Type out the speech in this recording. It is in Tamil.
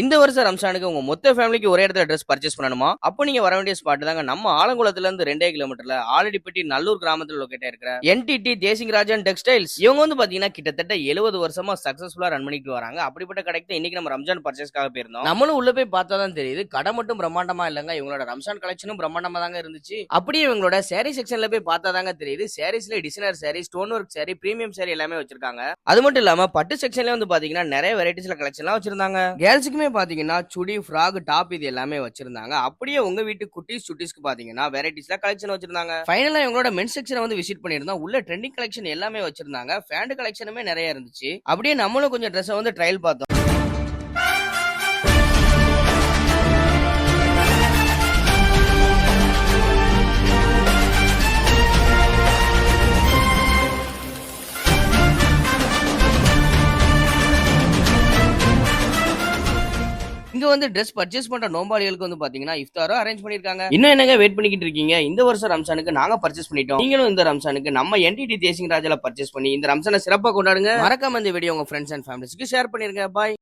இந்த வருஷம் ரம்ஜானுக்கு உங்க மொத்த ஃபேமிலிக்கு ஒரே இடத்துல ட்ரெஸ் பர்ச்சேஸ் பண்ணணுமா? அப்போ நீங்க வர வேண்டிய ஸ்பாட் தாங்க. நம்ம ஆலங்குளத்துல இருந்து ரெண்டே கிலோமீட்டர்ல ஆலடிப்பட்டி நல்லூர் கிராமத்துல லொக்கேட் இருக்கிற என்டிடி தேசிங் ராஜன் டெக்ஸ்டைல்ஸ் இவங்க வந்து பாத்தீங்கன்னா கிட்டத்தட்ட எழுபது வருஷமா சக்சஸ்ஃபுல்லா ரன் பண்ணிட்டு வராங்க. அப்படிப்பட்ட கடைக்கு தான் இன்னைக்கு நம்ம ரம்ஜான் பர்ச்சேஸ்க்காக போயிருந்தோம். நம்மளும் உள்ள போய் பார்த்தா தான் தெரியுது. கடை மட்டும் பிரம்மாண்டமா இல்லங்க. இவங்களோட ரம்ஜான் கலெக்ஷனும் பிரம்மாண்டமா தாங்க இருந்துச்சு. அப்படியே இவங்களோட சேரீ செக்ஷன்ல போய் பார்த்தா தாங்க தெரியுது. சேரீஸ்ல designer sari stone work sari premium sari எல்லாமே வச்சிருக்காங்க. அது மட்டும் இல்லாம பட்டு செக்ஷன்ல வந்து பாத்தீங்கன்னா நிறைய வெரைட்டிஸ்ல கலெக்ஷன்லாம் வச்சிருந்தாங்க. கேர்ள்ஸுக்குமே பாத்தீங்கன்னா சுடி ஃப்ராக் டாப் இது எல்லாமே வச்சிருந்தாங்க. அப்படியே உங்க வீட்டு குட்டீஸ் சுட்டிஸ்க்கு பாத்தீங்கன்னா வெரைட்டிஸ்ல கலெக்ஷன் வச்சிருந்தாங்க. ஃபைனலா இவங்களோட மென் செக்ஷனை வந்து விசிட் பண்ணியிருந்தோம். உள்ள ட்ரெண்டிங் கலெக்ஷன் எல்லாமே வச்சிருந்தாங்க. ஃபேண்ட் கலெக்ஷனுமே நிறைய இருந்துச்சு. அப்படியே நம்மளும் கொஞ்சம் ட்ரெஸ்ஸை வந்து ட்ரையல் பார்த்தோம். இங்க வந்து ட்ரெஸ் பர்ச்சேஸ் பண்ற நோம்பாளிகளுக்கு வந்து பாத்தீங்கன்னா இஃப்தாரோ அரேஞ்ச் பண்ணிருக்காங்க. இன்னும் என்னங்க வெயிட் பண்ணிக்கிட்டு இருக்கீங்க? இந்த வருஷம் ரம்ஜானுக்கு நாங்க பர்ச்சேஸ் பண்ணிட்டோம். நீங்களும் இந்த ரம்ஜானுக்கு நம்ம என்டிடி தேசிங் ராஜால பர்ச்சேஸ் பண்ணி இந்த ரம்ஜானை சிறப்பா கொண்டாடுங்க. மறக்காம இந்த வீடியோ உங்க ஃப்ரெண்ட்ஸ் அண்ட் ஃபேமிலிஸ்க்கு ஷேர் பண்ணிருங்க. பாய்